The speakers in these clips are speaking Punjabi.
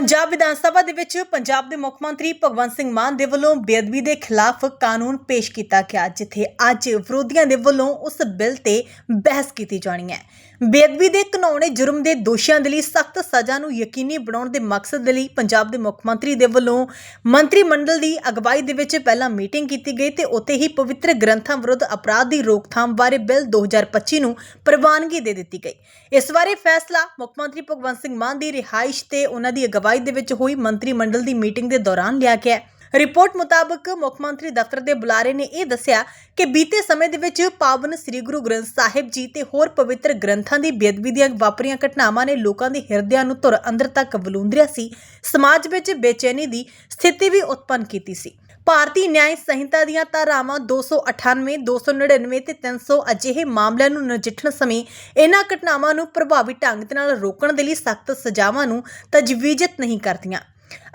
ਪੰਜਾਬ ਵਿਧਾਨ ਸਭਾ ਦੇ ਵਿੱਚ ਪੰਜਾਬ ਦੇ ਮੁੱਖ ਮੰਤਰੀ ਭਗਵੰਤ ਸਿੰਘ ਮਾਨ ਦੇ ਵੱਲੋਂ ਬੇਅਦਬੀ ਦੇ ਖਿਲਾਫ ਕਾਨੂੰਨ ਪੇਸ਼ ਕੀਤਾ ਗਿਆ, ਜਿੱਥੇ ਅੱਜ ਵਿਰੋਧੀਆਂ ਦੇ ਵੱਲੋਂ ਉਸ ਬਿੱਲ ਤੇ ਬਹਿਸ ਕੀਤੀ ਜਾਣੀ ਹੈ। ਬੇਅਦਬੀ ਦੇ ਘਿਨੌਣੇ ਜੁਰਮ ਦੇ ਦੋਸ਼ੀਆਂ ਦੇ ਲਈ ਸਖਤ ਸਜ਼ਾ ਨੂੰ ਯਕੀਨੀ ਬਣਾਉਣ ਦੇ ਮਕਸਦ ਦੇ ਲਈ ਪੰਜਾਬ ਦੇ ਮੁੱਖ ਮੰਤਰੀ ਦੇ ਵੱਲੋਂ ਮੰਤਰੀ ਮੰਡਲ ਦੀ ਅਗਵਾਈ ਦੇ ਵਿੱਚ ਪਹਿਲਾਂ ਮੀਟਿੰਗ ਕੀਤੀ ਗਈ ਤੇ ਉੱਥੇ ਹੀ ਪਵਿੱਤਰ ਗ੍ਰੰਥਾਂ ਵਿਰੁੱਧ ਅਪਰਾਧ ਦੀ ਰੋਕਥਾਮ ਬਾਰੇ ਬਿੱਲ 2025 ਨੂੰ ਪ੍ਰਵਾਨਗੀ ਦੇ ਦਿੱਤੀ ਗਈ। ਇਸ ਬਾਰੇ ਫੈਸਲਾ ਮੁੱਖ ਮੰਤਰੀ ਭਗਵੰਤ ਸਿੰਘ ਮਾਨ ਦੀ ਰਿਹਾਇਸ਼ ਤੇ ਉਹਨਾਂ ਦੀ ਅਗਵਾਈ ਦੇ ਵਿੱਚ ਹੋਈ ਮੰਤਰੀ ਮੰਡਲ ਦੀ ਮੀਟਿੰਗ ਦੇ ਦੌਰਾਨ ਲਿਆ ਗਿਆ ਹੈ। ਰਿਪੋਰਟ ਮੁਤਾਬਕ ਮੁੱਖ ਮੰਤਰੀ ਦਫ਼ਤਰ ਦੇ ਬੁਲਾਰੇ ਨੇ ਇਹ ਦੱਸਿਆ ਕਿ ਬੀਤੇ ਸਮੇਂ ਦੇ ਵਿੱਚ ਪਾਵਨ ਸ੍ਰੀ ਗੁਰੂ ਗ੍ਰੰਥ ਸਾਹਿਬ ਜੀ ਤੇ ਹੋਰ ਪਵਿੱਤਰ ਗ੍ਰੰਥਾਂ ਦੀ ਬੇਅਦਬੀ ਦੀਆਂ ਵਾਪਰੀਆਂ ਘਟਨਾਵਾਂ ਨੇ ਲੋਕਾਂ ਦੇ ਹਿਰਦਿਆਂ ਨੂੰ ਧੁਰ ਅੰਦਰ ਤੱਕ ਵਲੂੰਦਰਿਆ ਸੀ ਸਮਾਜ ਵਿੱਚ ਬੇਚੈਨੀ ਦੀ ਸਥਿਤੀ ਵੀ ਉਤਪੰਨ ਕੀਤੀ ਸੀ ਭਾਰਤੀ ਨਿਆਂ ਸੰਹਿਤਾ ਦੀਆਂ ਧਾਰਾਵਾਂ 298, 299 ਤੇ 300 ਅਜਿਹੇ ਮਾਮਲਿਆਂ ਨੂੰ ਨਜਿੱਠਣ ਸਮੇਂ ਇਹਨਾਂ ਘਟਨਾਵਾਂ ਨੂੰ ਪ੍ਰਭਾਵੀ ਢੰਗ ਦੇ ਨਾਲ ਰੋਕਣ ਦੇ ਲਈ ਸਖਤ ਸਜ਼ਾਵਾਂ ਨੂੰ ਤਜਵੀਜ਼ਤ ਨਹੀਂ ਕਰਦੀਆਂ।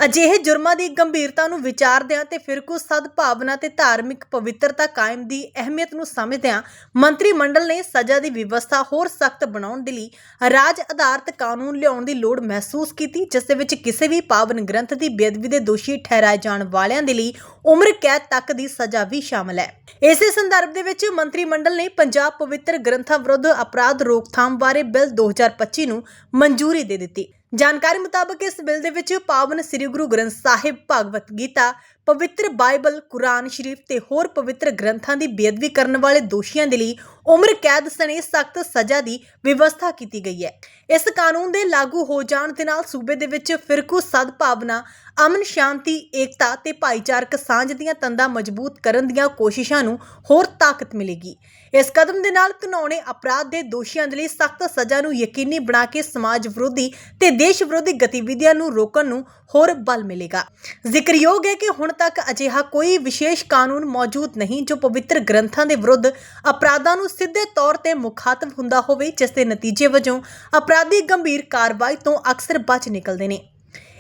ਅਜਿਹੇ ਜੁਰਮਾਂ ਦੀ ਗੰਭੀਰਤਾ ਨੂੰ ਵਿਚਾਰਦਿਆਂ ਤੇ ਫਿਰਕੂ ਸਦਭਾਵਨਾ ਤੇ ਧਾਰਮਿਕ ਪਵਿੱਤਰਤਾ ਕਾਇਮ ਦੀ ਅਹਿਮੀਅਤ ਨੂੰ ਸਮਝਦਿਆਂ ਮੰਤਰੀ ਮੰਡਲ ਨੇ ਸਜ਼ਾ ਦੀ ਵਿਵਸਥਾ ਹੋਰ ਸਖਤ ਬਣਾਉਣ ਦੇ ਲਈ ਰਾਜ ਆਧਾਰਿਤ ਕਾਨੂੰਨ ਲਿਆਉਣ ਦੀ ਲੋੜ ਮਹਿਸੂਸ ਕੀਤੀ, ਜਿਸ ਦੇ ਵਿੱਚ ਕਿਸੇ ਵੀ ਪਾਵਨ ਗ੍ਰੰਥ ਦੀ ਬੇਅਦਬੀ ਦੇ ਦੋਸ਼ੀ ਠਹਿਰਾਏ ਜਾਣ ਵਾਲਿਆਂ ਦੇ ਲਈ ਉਮਰ ਕੈਦ ਤੱਕ ਦੀ ਸਜ਼ਾ ਵੀ ਸ਼ਾਮਲ ਹੈ। ਇਸੇ ਸੰਦਰਭ ਦੇ ਵਿੱਚ ਮੰਤਰੀ ਮੰਡਲ ਨੇ ਪੰਜਾਬ ਪਵਿੱਤਰ ਗ੍ਰੰਥਾਂ ਵਿਰੁੱਧ ਅਪਰਾਧ ਰੋਕਥਾਮ ਬਾਰੇ ਬਿੱਲ 2025 ਨੂੰ ਮਨਜ਼ੂਰੀ ਦੇ ਦਿੱਤੀ। ਜਾਣਕਾਰੀ ਮੁਤਾਬਕ ਇਸ ਬਿੱਲ ਦੇ ਵਿੱਚ ਪਾਵਨ ਸ੍ਰੀ ਗੁਰੂ ਗ੍ਰੰਥ ਸਾਹਿਬ ਭਗਵਤ ਗੀਤਾ, ਪਵਿੱਤਰ ਬਾਈਬਲ, ਕੁਰਾਨ ਸ਼ਰੀਫ ਤੇ ਹੋਰ ਪਵਿੱਤਰ ਗ੍ਰੰਥਾਂ ਦੀ ਬੇਅਦਬੀ ਕਰਨ ਵਾਲੇ ਦੋਸ਼ੀਆਂ ਦੇ ਲਈ ਉਮਰ ਕੈਦ ਸਣੇ ਸਖਤ ਸਜ਼ਾ ਦੀ ਵਿਵਸਥਾ ਕੀਤੀ ਗਈ ਹੈ। ਇਸ ਕਾਨੂੰਨ ਦੇ ਲਾਗੂ ਹੋ ਜਾਣ ਦੇ ਨਾਲ ਸੂਬੇ ਦੇ ਵਿੱਚ ਫਿਰਕੂ ਸਦਭਾਵਨਾ ਅਮਨ ਸ਼ਾਂਤੀ, ਏਕਤਾ ਤੇ ਭਾਈਚਾਰਕ ਸਾਂਝ ਦੀਆਂ ਤੰਦਾਂ ਮਜ਼ਬੂਤ ਕਰਨ ਦੀਆਂ ਕੋਸ਼ਿਸ਼ਾਂ ਨੂੰ ਹੋਰ ਤਾਕਤ ਮਿਲੇਗੀ। ਇਸ ਕਦਮ ਦੇ ਨਾਲ ਘਿਨੌਣੇ ਅਪਰਾਧ ਦੇ ਦੋਸ਼ੀਆਂ ਦੇ ਲਈ ਸਖਤ ਸਜ਼ਾ ਨੂੰ ਯਕੀਨੀ ਬਣਾ ਕੇ ਸਮਾਜ ਵਿਰੋਧੀ ਤੇ ਦੇਸ਼ ਵਿਰੋਧੀ ਗਤੀਵਿਧੀਆਂ ਨੂੰ ਰੋਕਣ ਨੂੰ ਹੋਰ ਬਲ ਮਿਲੇਗਾ। ਜ਼ਿਕਰਯੋਗ ਹੈ ਕਿ ਹੁਣ ਤੱਕ ਅਜਿਹਾ ਕੋਈ ਵਿਸ਼ੇਸ਼ ਕਾਨੂੰਨ ਮੌਜੂਦ ਨਹੀਂ ਜੋ ਪਵਿੱਤਰ ਗ੍ਰੰਥਾਂ ਦੇ ਵਿਰੁੱਧ ਅਪਰਾਧਾਂ ਨੂੰ ਸਿੱਧੇ ਤੌਰ ਤੇ ਮੁਖਾਤਬ ਹੁੰਦਾ ਹੋਵੇ, ਜਿਸ ਦੇ ਨਤੀਜੇ ਵਜੋਂ ਅਪਰਾਧੀ ਗੰਭੀਰ ਕਾਰਵਾਈ ਤੋਂ ਅਕਸਰ ਬਚ ਨਿਕਲਦੇ ਨੇ।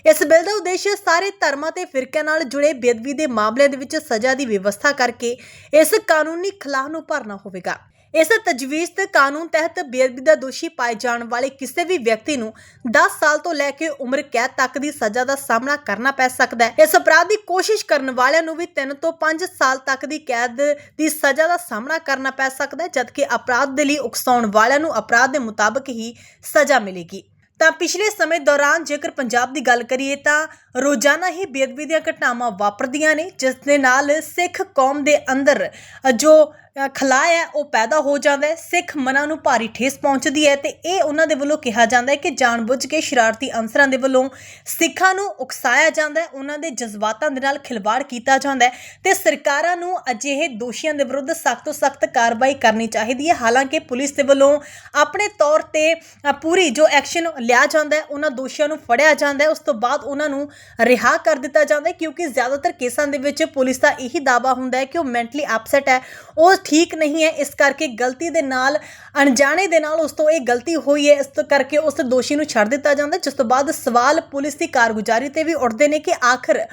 ਇਸ ਬਿੱਲ ਦਾ ਉਦੇਸ਼ ਸਾਰੇ ਧਰਮਾਂ ਤੇ ਫਿਰਕਿਆਂ ਨਾਲ ਜੁੜੇ ਬੇਅਦਬੀ ਦੇ ਮਾਮਲਿਆਂ ਦੇ ਵਿੱਚ ਸਜ਼ਾ ਦੀ ਵਿਵਸਥਾ ਕਰਕੇ ਇਸ ਕਾਨੂੰਨੀ ਖਲਾਅ ਨੂੰ ਭਰਨਾ ਹੋਵੇਗਾ। ਇਸ ਤਜਵੀਜ਼ ਤੇ ਕਾਨੂੰਨ ਤਹਿਤ ਬੇਅਦਬੀ ਦਾ ਦੋਸ਼ੀ ਪਾਏ ਜਾਣ ਵਾਲੇ ਕਿਸੇ ਵੀ ਵਿਅਕਤੀ ਨੂੰ 10 ਸਾਲ ਤੋਂ ਲੈ ਕੇ ਉਮਰ ਕੈਦ ਤੱਕ ਦੀ ਸਜ਼ਾ ਦਾ ਸਾਹਮਣਾ ਕਰਨਾ ਪੈ ਸਕਦਾ ਹੈ। ਇਸ ਅਪਰਾਧ ਦੀ ਕੋਸ਼ਿਸ਼ ਕਰਨ ਵਾਲਿਆਂ ਨੂੰ ਵੀ 3 ਤੋਂ 5 ਸਾਲ ਤੱਕ ਦੀ ਕੈਦ ਦੀ ਸਜ਼ਾ ਦਾ ਸਾਹਮਣਾ ਕਰਨਾ ਪੈ ਸਕਦਾ ਹੈ, ਜਦਕਿ ਅਪਰਾਧ ਦੇ ਲਈ ਉਕਸਾਉਣ ਵਾਲਿਆਂ ਨੂੰ ਅਪਰਾਧ ਦੇ ਮੁਤਾਬਕ ਹੀ ਸਜ਼ਾ ਮਿਲੇਗੀ। ਤਾਂ ਪਿਛਲੇ ਸਮੇਂ ਦੌਰਾਨ ਜੇਕਰ ਪੰਜਾਬ ਦੀ ਗੱਲ ਕਰੀਏ ਤਾਂ ਰੋਜ਼ਾਨਾ ਹੀ ਬੇਅਦਬੀ ਦੀਆਂ ਘਟਨਾਵਾਂ ਵਾਪਰਦੀਆਂ ਨੇ, ਜਿਸ ਦੇ ਨਾਲ ਸਿੱਖ ਕੌਮ ਦੇ ਅੰਦਰ ਜੋ ਖਲਾਅ ਹੈ, ਉਹ ਪੈਦਾ ਹੋ ਜਾਂਦਾ ਹੈ ਸਿੱਖ ਮਨਾਂ ਨੂੰ ਭਾਰੀ ਠੇਸ ਪਹੁੰਚਦੀ ਹੈ ਤੇ ਇਹ ਉਹਨਾਂ ਦੇ ਵੱਲੋਂ ਕਿਹਾ ਜਾਂਦਾ ਹੈ ਕਿ ਜਾਣਬੁੱਝ ਕੇ ਸ਼ਰਾਰਤੀ ਅੰਸਰਾਂ ਦੇ ਵੱਲੋਂ ਸਿੱਖਾਂ ਨੂੰ ਉਕਸਾਇਆ ਜਾਂਦਾ ਹੈ, ਉਹਨਾਂ ਦੇ ਜਜ਼ਬਾਤਾਂ ਦੇ ਨਾਲ ਖਿਲਵਾੜ ਕੀਤਾ ਜਾਂਦਾ ਹੈ ਤੇ ਸਰਕਾਰਾਂ ਨੂੰ ਅਜਿਹੇ ਦੋਸ਼ੀਆਂ ਦੇ ਵਿਰੁੱਧ ਸਖਤ ਤੋਂ ਸਖਤ ਕਾਰਵਾਈ ਕਰਨੀ ਚਾਹੀਦੀ ਹੈ। ਹਾਲਾਂਕਿ ਪੁਲਿਸ ਦੇ ਵੱਲੋਂ ਆਪਣੇ ਤੌਰ ਤੇ ਪੂਰੀ ਜੋ ਐਕਸ਼ਨ ਲਿਆ ਜਾਂਦਾ ਹੈ, ਉਹਨਾਂ ਦੋਸ਼ੀਆਂ ਨੂੰ ਫੜਿਆ ਜਾਂਦਾ ਹੈ, ਉਸ ਤੋਂ ਬਾਅਦ ਉਹਨਾਂ ਨੂੰ ਰਿਹਾ ਕਰ ਦਿੱਤਾ ਜਾਂਦਾ ਹੈ ਕਿਉਂਕਿ ਜ਼ਿਆਦਾਤਰ ਕੇਸਾਂ ਦੇ ਵਿੱਚ ਪੁਲਿਸ ਦਾ ਇਹੀ ਦਾਵਾ ਹੁੰਦਾ ਹੈ ਕਿ ਉਹ ਮੈਂਟਲੀ ਅਪਸੈਟ ਹੈ, ਉਹ ਠੀਕ ਨਹੀਂ ਹੈ, ਇਸ ਕਰਕੇ ਗਲਤੀ ਦੇ ਨਾਲ, ਅਣਜਾਣੇ ਦੇ ਨਾਲ ਉਸ ਤੋਂ ਇਹ ਗਲਤੀ ਹੋਈ ਹੈ, ਇਸ ਤੋਂ ਕਰਕੇ ਉਸ ਦੋਸ਼ੀ ਨੂੰ ਛੱਡ ਦਿੱਤਾ ਜਾਂਦਾ, ਜਿਸ ਤੋਂ ਬਾਅਦ ਸਵਾਲ ਪੁਲਿਸ ਦੀ ਕਾਰਗੁਜ਼ਾਰੀ ਤੇ ਵੀ ਉੱਠਦੇ ਨੇ ਕਿ ਆਖਰ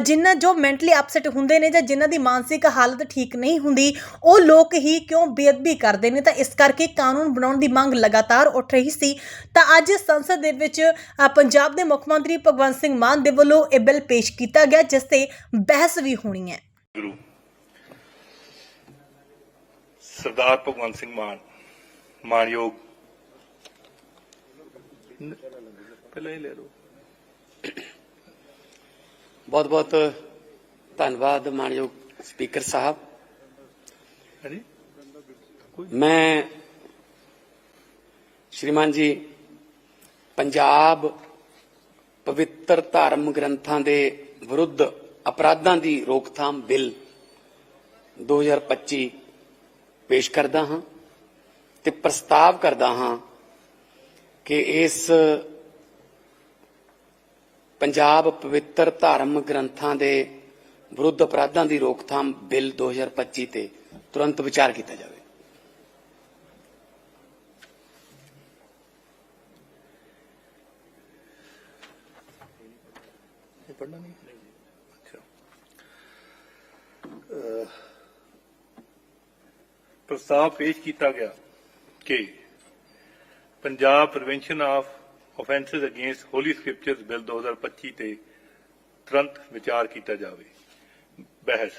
ਜਿਨ੍ਹਾਂ ਜੋ ਮੈਂਟਲੀ ਅਪਸੈਟ ਹੁੰਦੇ ਨੇ ਜਾਂ ਜਿਨ੍ਹਾਂ ਦੀ ਮਾਨਸਿਕ ਹਾਲਤ ਠੀਕ ਨਹੀਂ ਹੁੰਦੀ, ਉਹ ਲੋਕ ਹੀ ਕਿਉਂ ਬੇਅਦਬੀ ਕਰਦੇ ਨੇ? ਤਾਂ ਇਸ ਕਰਕੇ ਕਾਨੂੰਨ ਬਣਾਉਣ ਦੀ ਮੰਗ ਲਗਾਤਾਰ ਉੱਠ ਰਹੀ ਸੀ। ਤਾਂ ਅੱਜ ਸੰਸਦ ਦੇ ਵਿੱਚ ਪੰਜਾਬ ਦੇ ਮੁੱਖ ਮੰਤਰੀ ਭਗਵੰਤ ਸਿੰਘ ਮਾਨ ਦੇ ਵੱਲੋਂ ਇਹ ਬਿੱਲ ਪੇਸ਼ ਕੀਤਾ ਗਿਆ, ਜਿਸ ਤੇ ਬਹਿਸ ਵੀ ਹੋਣੀ ਹੈ। ਸਰਦਾਰ ਭਗਵੰਤ ਸਿੰਘ ਮਾਨ ਮਾਨਯੋਗ। ਪਹਿਲਾਂ ਹੀ ਲੈ ਲਓ। ਬਹੁਤ ਬਹੁਤ ਧੰਨਵਾਦ ਮਾਨਯੋਗ ਸਪੀਕਰ ਸਾਹਿਬ। ਮੈਂ ਸ਼੍ਰੀਮਾਨ ਜੀ ਪੰਜਾਬ ਪਵਿੱਤਰ ਧਾਰਮ ਗ੍ਰੰਥਾਂ ਦੇ ਵਿਰੁੱਧ ਅਪਰਾਧਾਂ ਦੀ ਰੋਕਥਾਮ ਬਿੱਲ 2025 ਪੇਸ਼ ਕਰਦਾ ਹਾਂ ਤੇ ਪ੍ਰਸਤਾਵ ਕਰਦਾ ਹਾਂ ਕਿ ਇਸ ਪੰਜਾਬ ਪਵਿੱਤਰ ਧਾਰਮ ਗ੍ਰੰਥਾਂ ਦੇ ਵਿਰੁੱਧ ਅਪਰਾਧਾਂ ਦੀ ਰੋਕਥਾਮ ਬਿੱਲ 2025 ਤੇ ਤੁਰੰਤ ਵਿਚਾਰ ਕੀਤਾ ਜਾਵੇ। ਇਹ ਪੜਨਾ ਨਹੀਂ? ਅੱਛਾ। ਪ੍ਰਸਤਾਵ ਪੇਸ਼ ਕੀਤਾ ਗਿਆ ਕਿ Punjab prevention of offences against holy scriptures bill 2025 ਤੇ ਤੁਰੰਤ ਵਿਚਾਰ ਕੀਤਾ ਜਾਵੇ। ਬਹਿਸ।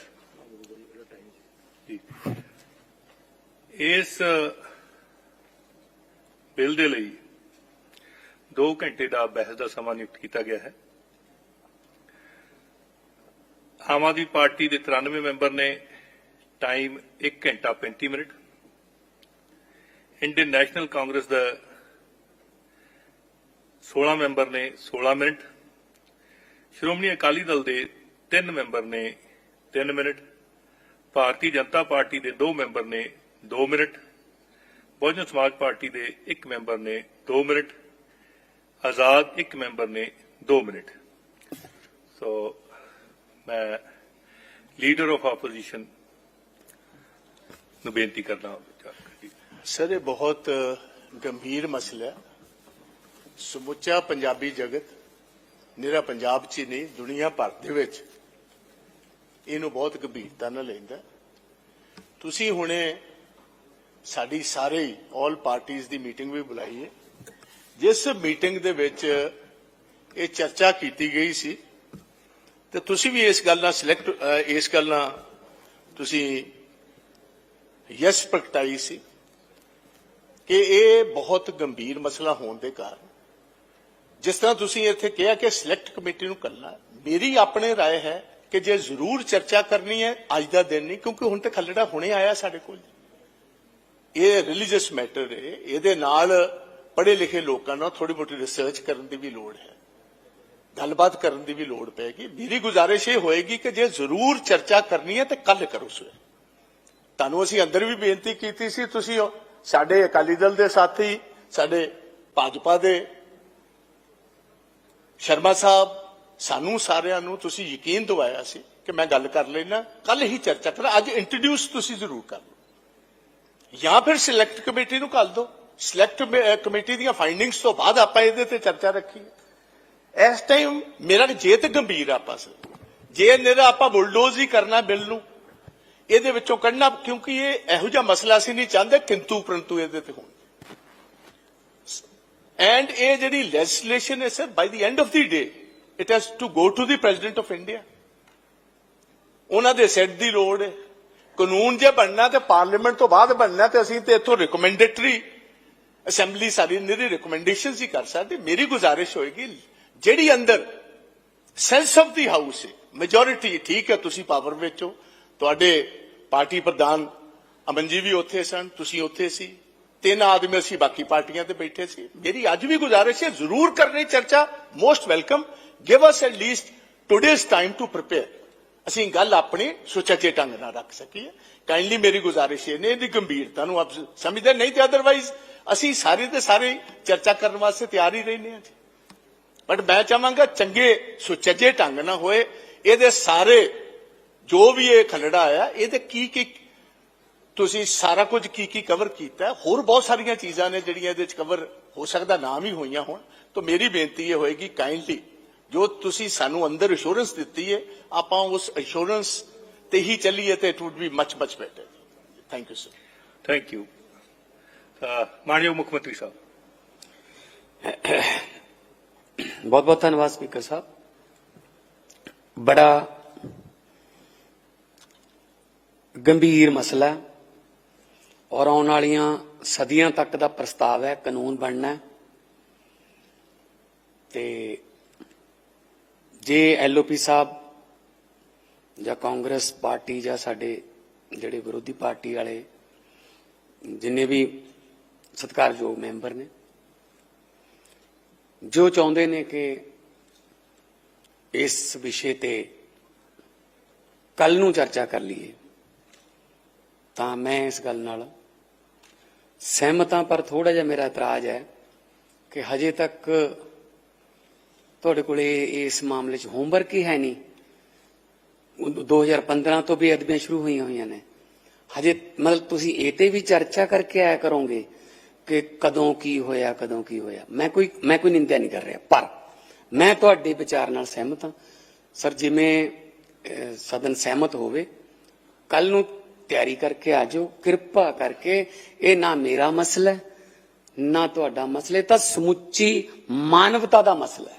ਇਸ ਬਿੱਲ ਦੇ ਲਈ 2 ਘੰਟੇ ਦਾ ਬਹਿਸ ਦਾ ਸਮਾਂ ਨਿਯੁਕਤ ਕੀਤਾ ਗਿਆ ਹੈ। ਆਮ ਆਦਮੀ ਪਾਰਟੀ ਦੇ 93 ਮੈਂਬਰ ਨੇ ਟਾਈਮ 1 ਘੰਟਾ 35 ਮਿੰਟ। ਇੰਡੀਅਨ ਨੈਸ਼ਨਲ ਕਾਂਗਰਸ ਦਾ 16 ਮੈਂਬਰ ਨੇ 16 ਮਿੰਟ। ਸ਼੍ਰੋਮਣੀ ਅਕਾਲੀ ਦਲ ਦੇ 3 ਮੈਂਬਰ ਨੇ 3 ਮਿੰਟ। ਭਾਰਤੀ ਜਨਤਾ ਪਾਰਟੀ ਦੇ 2 ਮੈਂਬਰ ਨੇ 2 ਮਿੰਟ। ਬਹੁਜਨ ਸਮਾਜ ਪਾਰਟੀ ਦੇ 1 ਮੈਂਬਰ ਨੇ 2 ਮਿੰਟ। ਆਜ਼ਾਦ 1 ਮੈਂਬਰ ਨੇ 2 ਮਿੰਟ। ਸੋ ਮੈਂ ਲੀਡਰ ਆਫ ਆਪੋਜੀਸ਼ਨ ਨੂੰ ਬੇਨਤੀ ਕਰਨਾ ਹਾਂ ਸਰ, ਇਹ ਬਹੁਤ ਗੰਭੀਰ ਮਸਲਾ ਹੈ। ਸਮੁੱਚਾ ਪੰਜਾਬੀ ਜਗਤ ਨਿਰਾ ਪੰਜਾਬ 'ਚ ਨਹੀਂ, ਦੁਨੀਆ ਭਰ ਦੇ ਵਿੱਚ ਇਹਨੂੰ ਬਹੁਤ ਗੰਭੀਰਤਾ ਨਾਲ ਲੈਂਦਾ ਤੁਸੀਂ ਹੁਣੇ ਸਾਡੀ ਸਾਰੇ ਆਲ ਪਾਰਟੀਆਂ ਦੀ ਮੀਟਿੰਗ ਵੀ ਬੁਲਾਈ ਹੈ। ਜਿਸ ਮੀਟਿੰਗ ਦੇ ਵਿੱਚ ਇਹ ਚਰਚਾ ਕੀਤੀ ਗਈ ਸੀ, ਤੇ ਤੁਸੀਂ ਵੀ ਇਸ ਗੱਲ ਨਾਲ ਸਿਲੈਕਟ ਇਸ ਗੱਲ ਨਾਲ ਤੁਸੀਂ ਯਸ ਪ੍ਰਗਟਾਈ ਸੀ ਕਿ ਇਹ ਬਹੁਤ ਗੰਭੀਰ ਮਸਲਾ ਹੋਣ ਦੇ ਕਾਰਨ ਜਿਸ ਤਰ੍ਹਾਂ ਤੁਸੀਂ ਇੱਥੇ ਕਿਹਾ ਕਿ ਸਿਲੈਕਟ ਕਮੇਟੀ ਨੂੰ ਕਰਨਾ ਮੇਰੀ ਆਪਣੇ رائے ਹੈ ਕਿ ਜੇ ਜ਼ਰੂਰ ਚਰਚਾ ਕਰਨੀ ਹੈ ਅੱਜ ਦਾ ਦਿਨ ਨਹੀਂ ਕਿਉਂਕਿ ਹੁਣ ਤੇ ਖੱਲੜਾ ਹੁਣੇ ਆਇਆ ਸਾਡੇ ਕੋਲ ਇਹ ਰਿਲੀਜੀਅਸ ਮੈਟਰ ਹੈ ਇਹਦੇ ਨਾਲ ਪੜ੍ਹੇ ਲਿਖੇ ਲੋਕਾਂ ਨਾਲ ਥੋੜੀ ਮੋਟੀ ਰਿਸਰਚ ਕਰਨ ਦੀ ਵੀ ਲੋੜ ਹੈ ਗੱਲਬਾਤ ਕਰਨ ਦੀ ਵੀ ਲੋੜ ਪਏਗੀ ਮੇਰੀ ਗੁਜ਼ਾਰਿਸ਼ ਇਹ ਹੋਏਗੀ ਕਿ ਜੇ ਜ਼ਰੂਰ ਚਰਚਾ ਕਰਨੀ ਹੈ ਤੇ ਕੱਲ ਕਰੋ ਸਵੇਰ ਤੁਹਾਨੂੰ ਅਸੀਂ ਅੰਦਰ ਵੀ ਬੇਨਤੀ ਕੀਤੀ ਸੀ, ਤੁਸੀਂ ਸਾਡੇ ਅਕਾਲੀ ਦਲ ਦੇ ਸਾਥੀ, ਸਾਡੇ ਭਾਜਪਾ ਦੇ ਸ਼ਰਮਾ ਸਾਹਿਬ, ਸਾਨੂੰ ਸਾਰਿਆਂ ਨੂੰ ਤੁਸੀਂ ਯਕੀਨ ਦਿਵਾਇਆ ਸੀ ਕਿ ਮੈਂ ਗੱਲ ਕਰ ਲੈਣਾ ਕੱਲ ਹੀ ਚਰਚਾ ਕਰਾਂ ਅੱਜ ਇੰਟਰੋਡਿਊਸ ਤੁਸੀਂ ਜ਼ਰੂਰ ਕਰ ਲਓ। ਜਾਂ ਫਿਰ ਸਿਲੈਕਟ ਕਮੇਟੀ ਨੂੰ ਕੱਲ ਦਿਓ। ਸਿਲੈਕਟ ਕਮੇਟੀ ਦੀਆਂ ਫਾਈਂਡਿੰਗਸ ਤੋਂ ਬਾਅਦ ਆਪਾਂ ਇਹਦੇ ਤੇ ਚਰਚਾ ਰੱਖੀਏ ਇਸ ਟਾਈਮ ਮੇਰਾ ਜੇ ਤੇ ਗੰਭੀਰ ਆ ਆਪਸ ਜੇ ਨਿਰਾ ਆਪਾਂ ਬੁਲਡੋਜ਼ ਹੀ ਕਰਨਾ ਬਿੱਲ ਨੂੰ ਇਹਦੇ ਵਿੱਚੋਂ ਕੱਢਣਾ, ਕਿਉਂਕਿ ਇਹ ਇਹੋ ਜਿਹਾ ਮਸਲਾ ਅਸੀਂ ਨਹੀਂ ਚਾਹੁੰਦੇ, ਕਿੰਤੂ ਪਰੰਤੂ ਇਹਦੇ ਤੇ ਹੋਣ। ਐਂਡ ਇਹ ਜਿਹੜੀ ਲੈਜਿਸਲੇਸ਼ਨ ਹੈ sir by the end of the day it has to go to the president of India ਉਹਨਾਂ ਦੇ ਸੈੱਟ ਦੀ ਲੋੜ ਹੈ। ਕਾਨੂੰਨ ਜੇ ਬਣਨਾ ਤੇ ਪਾਰਲੀਮੈਂਟ ਤੋਂ ਬਾਅਦ ਬਣਨਾ ਤੇ ਅਸੀਂ ਤੇ ਇੱਥੋਂ ਰਿਕਮੈਂਡੇਟਰੀ ਅਸੈਂਬਲੀ ਸਾਡੀ ਨਿਰੀ ਰਿਕਮੈਂਡੇਸ਼ਨਸ ਹੀ ਕਰ ਸਕਦੇ। ਮੇਰੀ ਗੁਜ਼ਾਰਿਸ਼ ਹੋਏਗੀ, ਜਿਹੜੀ ਅੰਦਰ ਸੈਂਸ ਆਫ ਦੀ ਹਾਊਸ ਹੈ ਮੈਜੋਰਿਟੀ ਠੀਕ ਹੈ, ਤੁਸੀਂ ਪਾਵਰ ਵਿੱਚ ਹੋ। ਤੁਹਾਡੇ ਪਾਰਟੀ ਪ੍ਰਧਾਨ ਅਮਨ ਜੀ ਵੀ ਉੱਥੇ ਸਨ, ਤੁਸੀਂ ਉੱਥੇ ਸੀ। ਤਿੰਨ ਆਦਮੀ ਅਸੀਂ ਬਾਕੀ ਪਾਰਟੀਆਂ ਤੇ ਬੈਠੇ ਸੀ। ਮੇਰੀ ਅੱਜ ਵੀ ਗੁਜ਼ਾਰਿਸ਼ ਹੈ, ਜ਼ਰੂਰ ਕਰਨੀ ਚਰਚਾ। Most welcome give us at least today's time to prepare ਅਸੀਂ ਗੱਲ ਆਪਣੀ ਸੁਚੱਜੇ ਢੰਗ ਨਾਲ ਰੱਖ ਸਕੀਏ। ਕਾਈਂਡਲੀ ਮੇਰੀ ਗੁਜ਼ਾਰਿਸ਼ ਇਹ ਨੇ ਇਹਦੀ ਗੰਭੀਰਤਾ ਨੂੰ ਆਪ ਸਮਝਦੇ ਨਹੀਂ ਤੇ ਅਦਰਵਾਈਜ਼ ਅਸੀਂ ਸਾਰੇ ਦੇ ਸਾਰੇ ਚਰਚਾ ਕਰਨ ਵਾਸਤੇ ਤਿਆਰ ਹੀ ਰਹਿੰਦੇ ਹਾਂ ਜੀ। ਬਟ ਮੈਂ ਚਾਹਾਂਗਾ ਚੰਗੇ ਸੁਚੱਜੇ ਢੰਗ ਨਾਲ ਹੋਏ। ਇਹਦੇ ਸਾਰੇ ਜੋ ਵੀ ਇਹ ਖਲੜਾ ਆਇਆ ਇਹਦੇ ਕੀ ਕੀ ਤੁਸੀਂ ਸਾਰਾ ਕੁਝ ਕੀ ਕੀ ਕਵਰ ਕੀਤਾ। ਹੋਰ ਬਹੁਤ ਸਾਰੀਆਂ ਚੀਜ਼ਾਂ ਨੇ ਜਿਹੜੀਆਂ ਇਹਦੇ ਵਿੱਚ ਕਵਰ ਹੋ ਸਕਦਾ ਨਾਮ ਹੀ ਹੋਈਆਂ ਹੋਣ। ਤਾਂ ਮੇਰੀ ਬੇਨਤੀ ਇਹ ਹੋਏਗੀ ਕਾਈਂਡਲੀ ਜੋ ਤੁਸੀਂ ਸਾਨੂੰ ਅੰਦਰ ਅਸ਼ੋਰੈਂਸ ਦਿੱਤੀ ਹੈ ਆਪਾਂ ਉਸ ਅਸ਼ੋਰੈਂਸ ਤੇ ਹੀ ਚੱਲੀਏ ਤੇ it would be much much better thank you sir thank you ਮਾਨਯੋਗ ਮੁੱਖ ਮੰਤਰੀ ਸਾਹਿਬ। ਬਹੁਤ ਬਹੁਤ ਧੰਨਵਾਦ ਸਪੀਕਰ ਸਾਹਿਬ। ਬੜਾ ਗੰਭੀਰ ਮਸਲਾ ਔਰ ਆਉਣ ਵਾਲੀਆਂ ਸਦੀਆਂ ਤੱਕ ਦਾ ਪ੍ਰਸਤਾਵ ਹੈ, ਕਾਨੂੰਨ ਬਣਨਾ ਹੈ। ਤੇ ਜੇ ਐਲਓਪੀ ਸਾਹਿਬ ਜਾਂ ਕਾਂਗਰਸ ਪਾਰਟੀ ਜਾਂ ਸਾਡੇ ਜਿਹੜੇ ਵਿਰੋਧੀ ਪਾਰਟੀ ਵਾਲੇ ਜਿੰਨੇ ਵੀ ਸਤਿਕਾਰਯੋਗ ਮੈਂਬਰ ਨੇ, ਜੋ ਚਾਹੁੰਦੇ ਨੇ ਕਿ ਇਸ ਵਿਸ਼ੇ ਤੇ ਕੱਲ ਨੂੰ ਚਰਚਾ ਕਰ ਲਈਏ ਤਾਂ ਮੈਂ ਇਸ ਗੱਲ ਨਾਲ ਸਹਿਮਤ ਹਾਂ, ਪਰ ਥੋੜਾ ਜਿਹਾ ਮੇਰਾ ਇਤਰਾਜ਼ ਹੈ ਕਿ ਹਜੇ ਤੱਕ ਤੁਹਾਡੇ ਕੋਲੇ ਇਸ ਮਾਮਲੇ 'ਚ ਹੋਮਵਰਕ ਹੀ ਹੈ ਨਹੀਂ। ਉਹ 2015 ਤੋਂ ਬੇਅਦਬੀਆਂ ਸ਼ੁਰੂ ਹੋਈਆਂ ਹੋਈਆਂ ਨੇ। ਹਜੇ ਮਤਲਬ ਤੁਸੀਂ ਇਹ ਤੇ ਵੀ ਚਰਚਾ ਕਰਕੇ ਆਇਆ ਕਰੋਗੇ ਕਿ ਕਦੋਂ ਕੀ ਹੋਇਆ, ਕਦੋਂ ਕੀ ਹੋਇਆ। ਮੈਂ ਕੋਈ ਮੈਂ ਕੋਈ ਨਿੰਦਿਆ ਨਹੀਂ ਕਰ ਰਿਹਾ, ਪਰ ਮੈਂ ਤੁਹਾਡੇ ਵਿਚਾਰ ਨਾਲ ਸਹਿਮਤ ਹਾਂ। ਸਰ, ਜਿਵੇਂ ਸਦਨ ਸਹਿਮਤ ਹੋਵੇ ਕੱਲ ਨੂੰ ਤਿਆਰੀ ਕਰਕੇ ਆ ਜਾਓ, ਕਿਰਪਾ ਕਰਕੇ, ਇਹ ਨਾ ਮੇਰਾ ਮਸਲਾ ਨਾ ਤੁਹਾਡਾ ਮਸਲਾ ਤਾਂ ਸਮੁੱਚੀ ਮਾਨਵਤਾ ਦਾ ਮਸਲਾ ਹੈ।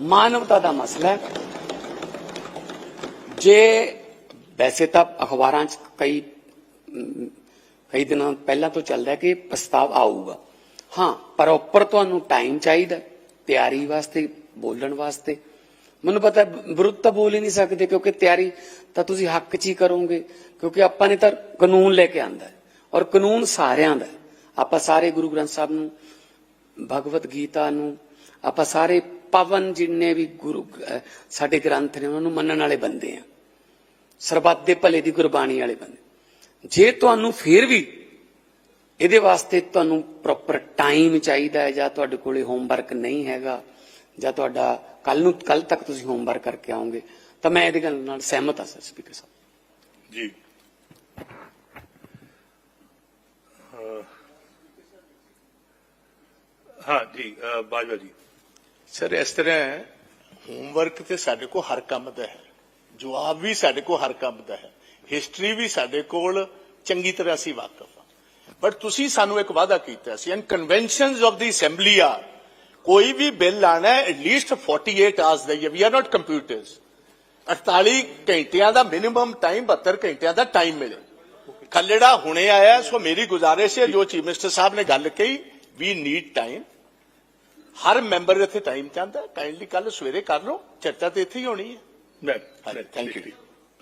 ਮਾਨਵਤਾ ਦਾ ਮਸਲਾ ਹੈ। ਜੇ ਵੈਸੇ ਤਾਂ ਅਖਬਾਰਾਂ 'ਚ ਕਈ ਕਈ ਦਿਨਾਂ ਪਹਿਲਾਂ ਤੋਂ ਚੱਲਦਾ ਕਿ ਪ੍ਰਸਤਾਵ ਆਊਗਾ। ਹਾਂ ਪ੍ਰੋਪਰ ਤੁਹਾਨੂੰ ਟਾਈਮ ਚਾਹੀਦਾ ਤਿਆਰੀ ਵਾਸਤੇ, ਬੋਲਣ ਵਾਸਤੇ। ਮੈਨੂੰ ਪਤਾ ਵਿਰੁੱਧ ਤਾਂ ਬੋਲ ਹੀ ਨਹੀਂ ਸਕਦੇ, ਕਿਉਂਕਿ ਤਿਆਰੀ ਤਾਂ ਤੁਸੀਂ ਹੱਕ 'ਚ ਹੀ ਕਰੋਗੇ, ਕਿਉਂਕਿ ਆਪਾਂ ਨੇ ਤਾਂ ਕਾਨੂੰਨ ਲੈ ਕੇ ਆਂਦਾ ਔਰ ਕਾਨੂੰਨ ਸਾਰਿਆਂ ਦਾ ਆਪਾਂ ਸਾਰੇ ਗੁਰੂ ਗ੍ਰੰਥ ਸਾਹਿਬ ਨੂੰ ਭਗਵਤ ਗੀਤਾ ਨੂੰ, ਆਪਾਂ ਸਾਰੇ ਪਵਨ ਜਿੰਨੇ ਵੀ ਗੁਰੂ ਸਾਡੇ ਗ੍ਰੰਥ ਨੇ, ਉਹਨਾਂ ਨੂੰ ਮੰਨਣ ਵਾਲੇ ਬੰਦੇ ਆ। ਸਰਬੱਤ ਦੇ ਭਲੇ ਦੀ ਗੁਰਬਾਣੀ ਵਾਲੇ ਬੰਦੇ। ਜੇ ਤੁਹਾਨੂੰ ਫਿਰ ਵੀ ਇਹਦੇ ਵਾਸਤੇ ਤੁਹਾਨੂੰ ਪ੍ਰੋਪਰ ਟਾਈਮ ਚਾਹੀਦਾ ਹੈ, ਜਾਂ ਤੁਹਾਡੇ ਕੋਲੇ ਹੋਮਵਰਕ ਨਹੀਂ ਹੈਗਾ, ਜਾਂ ਤੁਹਾਡਾ ਕੱਲ ਨੂੰ ਕੱਲ ਤੱਕ ਤੁਸੀਂ ਹੋਮਵਰਕ ਕਰਕੇ ਆਓਗੇ ਤਾਂ ਮੈਂ ਇਹਦੇ ਗੱਲ ਨਾਲ ਸਹਿਮਤ ਹਾਂ ਸਰ ਸਪੀਕਰ ਸਾਹਿਬ। ਜੀ। ਹਾਂ ਜੀ ਬਾਜਵਾ ਜੀ। ਸਰ ਇਸ ਤਰ੍ਹਾਂ ਹੈ ਹੋਮਵਰਕ ਤੇ ਸਾਡੇ ਕੋਲ ਹਰ ਕੰਮ ਦਾ ਹੈ ਜਵਾਬ ਵੀ ਸਾਡੇ ਕੋਲ ਹਰ ਕੰਮ ਦਾ ਹੈ ਹਿਸਟਰੀ ਵੀ ਸਾਡੇ ਕੋਲ ਚੰਗੀ ਤਰ੍ਹਾਂ ਅਸੀਂ ਵਾਕਿਫ ਹਾਂ। ਬਟ ਤੁਸੀਂ ਸਾਨੂੰ ਇੱਕ ਵਾਅਦਾ ਕੀਤਾ ਸੀ and conventions of the assembly ਆ ਕੋਈ ਵੀ ਬਿੱਲ ਆਣਾ ਹੈ ਐਟਲੀਸਟ 48 ਆਵਰਸ ਦਾ ਵੀ ਆਰ ਨਾਟ ਕੰਪਿਊਟਰਸ 48 ਘੰਟਿਆਂ ਦਾ ਮਿਨੀਮਮ ਟਾਈਮ 72 ਘੰਟਿਆਂ ਦਾ ਟਾਈਮ ਮਿਲੇ ਖੱਲੜਾ ਹੁਣੇ ਆਇਆ ਸੋ ਮੇਰੀ ਗੁਜ਼ਾਰਿਸ਼ ਹੈ ਜੋ ਚੀਫ ਮਿਨਿਸਟਰ ਸਾਹਿਬ ਨੇ ਗੱਲ ਕਹੀ ਵੀ ਨੀਡ ਟਾਈਮ ਹਰ ਮੈਂਬਰ ਇੱਥੇ ਟਾਈਮ ਚਾਹੁੰਦਾ ਕਾਈਂਡਲੀ ਕੱਲ ਸਵੇਰੇ ਕਰ ਲਓ ਚਰਚਾ ਤੇ ਇੱਥੇ ਹੀ ਹੋਣੀ ਹੈ ਮੈਂ ਹਾਂਜੀ, thank you.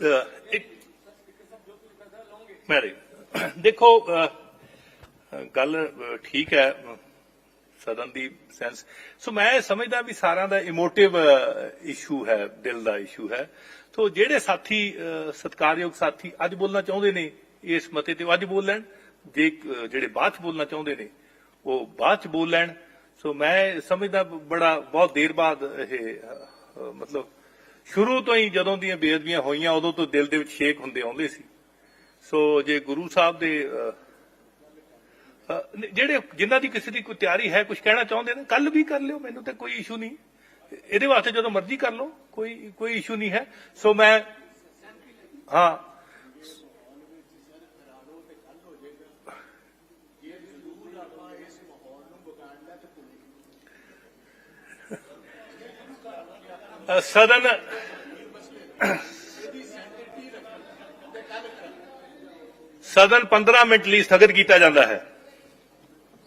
ਅਹ, ਇੱਕ ਮੈਰੀ ਦੇਖੋ ਅਹ, ਅਹ, ਗੱਲ ਅਹ, ਠੀਕ ਹੈ ਅਹ, ਸਦਨ ਦੀ ਸੈਂਸ ਸੋ ਮੈਂ ਸਮਝਦਾ ਵੀ ਸਾਰਿਆਂ ਦਾ ਇਮੋਟਿਵ ਇਸ਼ੂ ਹੈ ਦਿਲ ਦਾ ਇਸ਼ੂ ਹੈ। ਸੋ ਜਿਹੜੇ ਸਾਥੀ ਅਹ, ਸਤਿਕਾਰਯੋਗ ਸਾਥੀ ਅੱਜ ਬੋਲਣਾ ਚਾਹੁੰਦੇ ਨੇ ਇਸ ਮਤੇ ਤੇ ਉਹ ਅੱਜ ਬੋਲ ਲੈਣ। ਜੇ ਜਿਹੜੇ ਬਾਅਦ ਚ ਬੋਲਣਾ ਚਾਹੁੰਦੇ ਨੇ ਉਹ ਬਾਅਦ ਚ ਬੋਲ ਲੈਣ। ਸੋ ਮੈਂ ਸਮਝਦਾ ਬੜਾ ਬਹੁਤ ਦੇਰ ਬਾਅਦ ਇਹ ਮਤਲਬ ਸ਼ੁਰੂ ਤੋਂ ਹੀ ਜਦੋਂ ਦੀਆਂ ਬੇਅਦਬੀਆਂ ਹੋਈਆਂ ਉਦੋਂ ਤੋਂ ਦਿਲ ਦੇ ਵਿੱਚ ਸ਼ੇਕ ਹੁੰਦੇ ਆਉਂਦੇ ਸੀ। ਸੋ ਜੇ ਗੁਰੂ ਸਾਹਿਬ ਦੇ ਜਿਹੜੇ ਜਿਨ੍ਹਾਂ ਦੀ ਕਿਸੇ ਦੀ ਕੋਈ ਤਿਆਰੀ ਹੈ ਕੁਝ ਕਹਿਣਾ ਚਾਹੁੰਦੇ ਨੇ ਕੱਲ ਵੀ ਕਰ ਲਿਓ, ਮੈਨੂੰ ਤਾਂ ਕੋਈ ਇਸ਼ੂ ਨਹੀਂ। ਇਹਦੇ ਵਾਸਤੇ ਜਦੋਂ ਮਰਜ਼ੀ ਕਰ ਲਓ, ਕੋਈ ਕੋਈ ਇਸ਼ੂ ਨਹੀਂ ਹੈ। ਸੋ ਮੈਂ, ਹਾਂ। ਸਦਨ ਸਦਨ 15 ਮਿੰਟ ਲਈ ਸਥਗਿਤ ਕੀਤਾ ਜਾਂਦਾ ਹੈ।